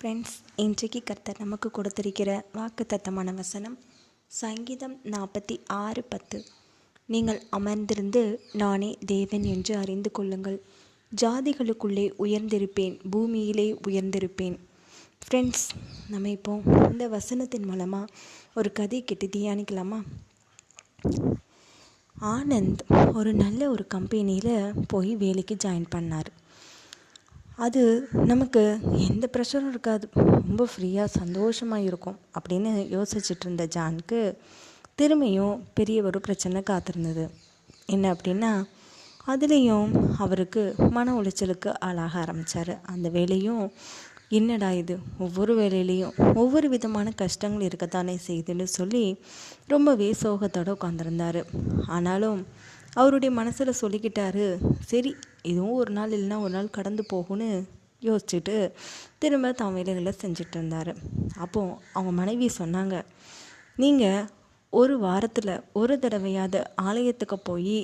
Friends இன்றைக்கு கர்த்தர் நமக்கு கொடுத்திருக்கிற வாக்குத்தத்தமான வசனம் சங்கீதம் நாற்பத்தி ஆறு பத்து. நீங்கள் அமர்ந்திருந்து நானே தேவன் என்று அறிந்து கொள்ளுங்கள். ஜாதிகளுக்குள்ளே உயர்ந்திருப்பேன் பூமியிலே உயர்ந்திருப்பேன். ஃப்ரெண்ட்ஸ் நம்ம இப்போ இந்த வசனத்தின் மூலமாக ஒரு கதை கெட்டு தியானிக்கலாமா? ஆனந்த் ஒரு நல்ல ஒரு கம்பெனியில் போய் வேலைக்கு ஜாயின் பண்ணார். அது நமக்கு எந்த ப்ரெஷரும் இருக்காது. ரொம்ப ஃப்ரீயாக சந்தோஷமாக இருக்கும் அப்படின்னு யோசிச்சுட்டு இருந்த ஜானுக்கு திரும்பியும் பெரிய ஒரு பிரச்சனை காத்திருந்தது. என்ன அப்படின்னா அதுலேயும் அவருக்கு மன உளைச்சலுக்கு ஆளாக ஆரம்பித்தார் அந்த வேலையும் என்னடா இது? ஒவ்வொரு வேலையிலையும் ஒவ்வொரு விதமான கஷ்டங்கள் இருக்கத்தானே செய்யுதுன்னு சொல்லி ரொம்பவே சோகத்தோடு உட்காந்துருந்தார் ஆனாலும் அவருடைய மனசில் சொல்லிக்கிட்டாரு சரி இதுவும் ஒரு நாள் இல்லைன்னா ஒரு நாள் கடந்து போகும்னு யோசிச்சுட்டு திரும்ப தான் வேலைகளை செஞ்சுட்டு இருந்தார். அப்போது அவங்க மனைவி சொன்னாங்க நீங்கள் ஒரு வாரத்தில் ஒரு தடவையாவது ஆலயத்துக்கு போய்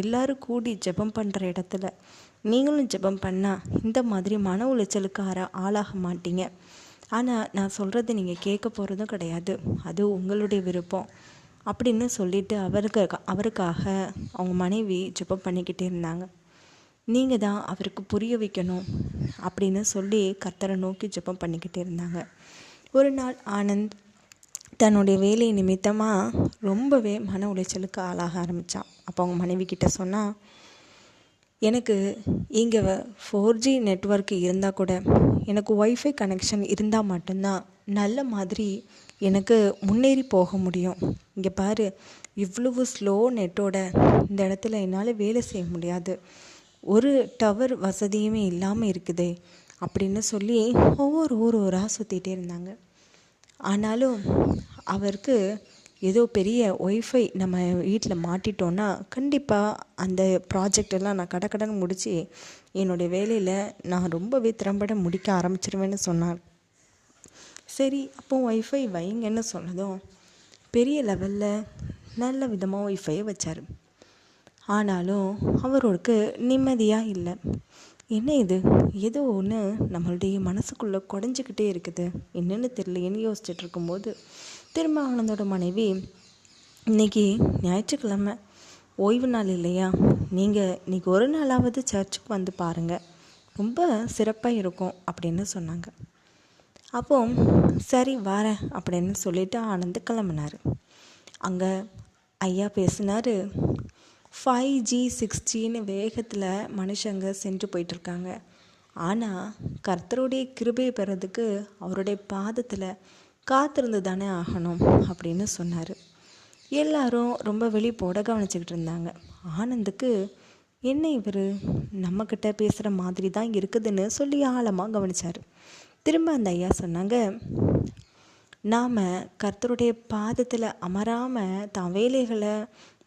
எல்லாரும் கூடி ஜெபம் பண்ணுற இடத்துல நீங்களும் ஜெபம் பண்ணால் இந்த மாதிரி மன உளைச்சலுக்கு ஆற ஆளாக மாட்டீங்க. ஆனால் நான் சொல்கிறத நீங்கள் கேட்க போகிறதும் கிடையாது. அது உங்களுடைய விருப்பம். அப்படின்னு சொல்லிட்டு அவருக்கு அவருக்காக அவங்க மனைவி ஜெபம் பண்ணிக்கிட்டே இருந்தாங்க. நீங்கள் தான் அவருக்கு புரிய வைக்கணும் அப்படின்னு சொல்லி கர்த்தரை நோக்கி ஜெபம் பண்ணிக்கிட்டே இருந்தாங்க. ஒரு நாள் ஆனந்த் தன்னுடைய வேலை நிமித்தமாக ரொம்பவே மன உளைச்சலுக்கு ஆளாக ஆரம்பித்தான் அப்போ அவங்க மனைவி கிட்ட சொன்னால் எனக்கு இங்கே ஃபோர் ஜி நெட்ஒர்க் இருந்தால் கூட எனக்கு ஒய்ஃபை கனெக்ஷன் இருந்தால் மட்டும்தான் நல்ல மாதிரி எனக்கு முன்னேறி போக முடியும். இங்கே பாரு இவ்வளவு ஸ்லோ நெட்டோட இந்த இடத்துல என்னால் வேலை செய்ய முடியாது. ஒரு டவர் வசதியுமே இல்லாமல் இருக்குதே அப்படின்னு சொல்லி ஒவ்வொரு ஊர் ஊராக சுற்றிட்டே இருந்தாங்க. ஆனாலும் அவருக்கு ஏதோ பெரிய ஒய்ஃபை நம்ம வீட்டில் மாட்டிட்டோன்னா கண்டிப்பாக அந்த ப்ராஜெக்ட் எல்லாம் நான் கடக்கடன் முடித்து என்னுடைய வேலையில் நான் ரொம்பவே திறம்பட முடிக்க ஆரம்பிச்சிருவேன்னு சொன்னார். சரி அப்போ ஒய்ஃபை வைங்கன்னு சொன்னதும் பெரிய லெவலில் நல்ல விதமாக ஒய்ஃபையை வச்சார். ஆனாலும் அவருக்கு நிம்மதியாக இல்லை. என்ன இது? ஏதோ ஒன்று நம்மளுடைய மனசுக்குள்ளே குடஞ்சிக்கிட்டே இருக்குது. என்னென்னு தெரியலையேன்னு யோசிச்சுட்டு இருக்கும்போது திரும்ப ஆனந்தோட மனைவி இன்னைக்கு ஞாயிற்றுக்கிழமை. ஓய்வு நாள் இல்லையா? நீங்கள் இன்றைக்கி ஒரு நாளாவது சர்ச்சுக்கு வந்து பாருங்கள் ரொம்ப சிறப்பாக இருக்கும். அப்படின்னு சொன்னாங்க. அப்போ சரி வரேன் அப்படின்னு சொல்லிட்டு ஆனந்த் கிளம்புனார். அங்கே ஐயா பேசினார் ஃபைவ் ஜி சிக்ஸ் ஜின்னு வேகத்தில் மனுஷங்க சென்று போயிட்டுருக்காங்க. ஆனால் கர்த்தருடைய கிருபை பெறதுக்கு அவருடைய பாதத்தில் காத்திருந்து தானே ஆகணும் அப்படின்னு சொன்னார். எல்லாரும் ரொம்ப வெளிப்போட கவனிச்சுக்கிட்டு இருந்தாங்க. ஆனந்துக்கு என்ன இவர்? நம்மக்கிட்ட பேசுகிற மாதிரி தான் இருக்குதுன்னு சொல்லி ஆழமாக கவனித்தார் திரும்ப அந்த ஐயா சொன்னாங்க நாம் கர்த்தருடைய பாதத்தில் அமராமல் தான் வேலைகளை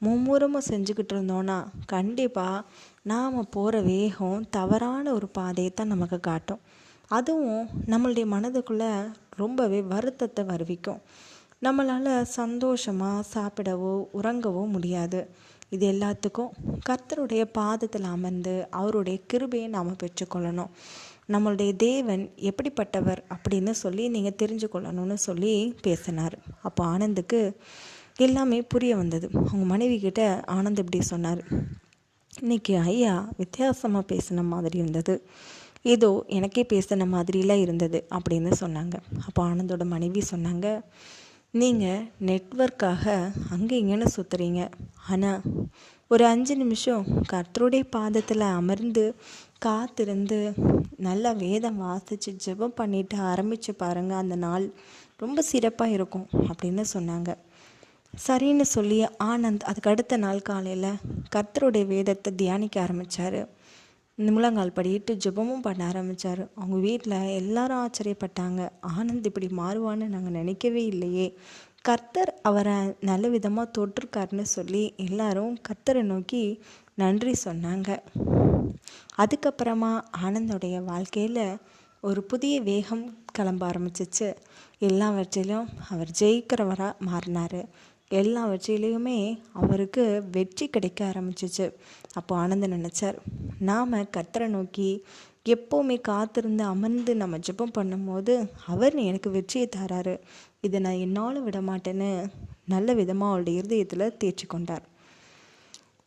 மும்முரமாக செஞ்சுக்கிட்டு இருந்தோன்னா கண்டிப்பாக நாம் போகிற வேகம் தவறான ஒரு பாதையை தான் நமக்கு காட்டும். அதுவும் நம்மளுடைய மனதுக்குள்ளே ரொம்பவே வருத்தத்தை வருவிக்கும். நம்மளால் சந்தோஷமாக சாப்பிடவோ உறங்கவோ முடியாது. இது எல்லாத்துக்கும் கர்த்தருடைய பாதத்தில் அமர்ந்து அவருடைய கிருபையை நாம் பெற்றுக்கொள்ளணும். நம்மளுடைய தேவன் எப்படிப்பட்டவர் அப்படின்னு சொல்லி நீங்கள் தெரிஞ்சு கொள்ளணும்னு சொல்லி பேசினார். அப்போ ஆனந்துக்கு எல்லாமே புரிய வந்தது. அவங்க மனைவி கிட்ட ஆனந்த் இப்படி சொன்னார். இன்னைக்கு ஐயா வித்தியாசமாக பேசின மாதிரி இருந்தது. ஏதோ எனக்கே பேசின மாதிரிலாம் இருந்தது அப்படின்னு சொன்னாங்க. அப்போ ஆனந்தோட மனைவி சொன்னாங்க நீங்கள் நெட்ஒர்க்காக அங்கே இங்கேன்னு சுற்றுறீங்க ஆனால் ஒரு அஞ்சு நிமிஷம் கர்த்தருடைய பாதத்தில் அமர்ந்து காத்திருந்து நல்லா வேதம் வாசித்து ஜெபம் பண்ணிட்டு ஆரம்பித்து பாருங்கள் அந்த நாள் ரொம்ப சிறப்பாக இருக்கும் அப்படின்னு சொன்னாங்க. சரின்னு சொல்லி ஆனந்த் அதுக்கு அடுத்த நாள் காலையில் கர்த்தருடைய வேதத்தை தியானிக்க ஆரம்பித்தார் முழங்கால் படிட்டு ஜெபமும் பண்ண ஆரம்பித்தார் அவங்க வீட்டில் எல்லாரும் ஆச்சரியப்பட்டாங்க. ஆனந்த் இப்படி மாறுவான்னு நாங்கள் நினைக்கவே இல்லையே. கர்த்தர் அவரை நல்ல விதமாக தொட்டிருக்காருன்னு சொல்லி எல்லாரும் கர்த்தரை நோக்கி நன்றி சொன்னாங்க. அதுக்கப்புறமா ஆனந்தோடைய வாழ்க்கையில் ஒரு புதிய வேகம் கிளம்ப ஆரம்பிச்சிச்சு. எல்லாவற்றிலும் அவர் ஜெயிக்கிறவராக மாறினார். எல்லாவற்றிலையுமே அவருக்கு வெற்றி கிடைக்க ஆரம்பிச்சிச்சு. அப்போ ஆனந்தம் நினச்சார் நாம் கர்த்தரை நோக்கி எப்போவுமே காத்திருந்து அமர்ந்து நம்ம ஜெபம் பண்ணும்போது அவர் எனக்கு வெற்றியை தராரு. இதை நான் என்னால் விட மாட்டேன்னு நல்ல விதமாக அவளுடைய இருதயத்தில் தேர்ச்சி கொண்டார்.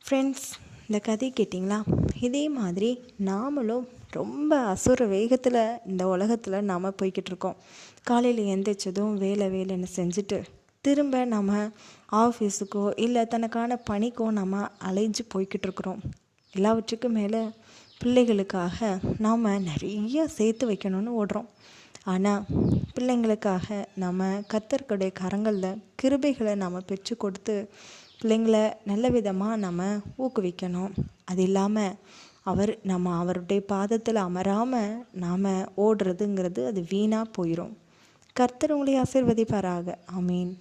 ஃப்ரெண்ட்ஸ் இந்த கதை கேட்டிங்களா? இதே மாதிரி நாமளும் ரொம்ப அசுர வேகத்தில் இந்த உலகத்தில் நாம் போய்கிட்டு இருக்கோம். காலையில் எந்திரிச்சதும் வேலை வேலைன்னு செஞ்சுட்டு திரும்ப நம்ம ஆஃபீஸுக்கோ இல்லை தனக்கான பணிக்கோ நம்ம அலைஞ்சு போய்கிட்டு இருக்கிறோம். எல்லாவற்றுக்கும் மேலே பிள்ளைகளுக்காக நாம் நிறைய சேர்த்து வைக்கணும்னு ஓடுறோம். ஆனால் பிள்ளைங்களுக்காக நம்ம கத்தர்களுடைய கரங்களில் கிருபைகளை நாம் பெற்று கொடுத்து பிள்ளைங்களை நல்ல விதமாக நம்ம ஊக்குவிக்கணும். அது இல்லாமல் அவர் நம்ம அவருடைய பாதத்தில் அமராமல் நாம் ஓடுறதுங்கிறது அது வீணாக போயிடும் கர்த்தர் உங்களை ஆசிர்வதிப்பாராக. மீன்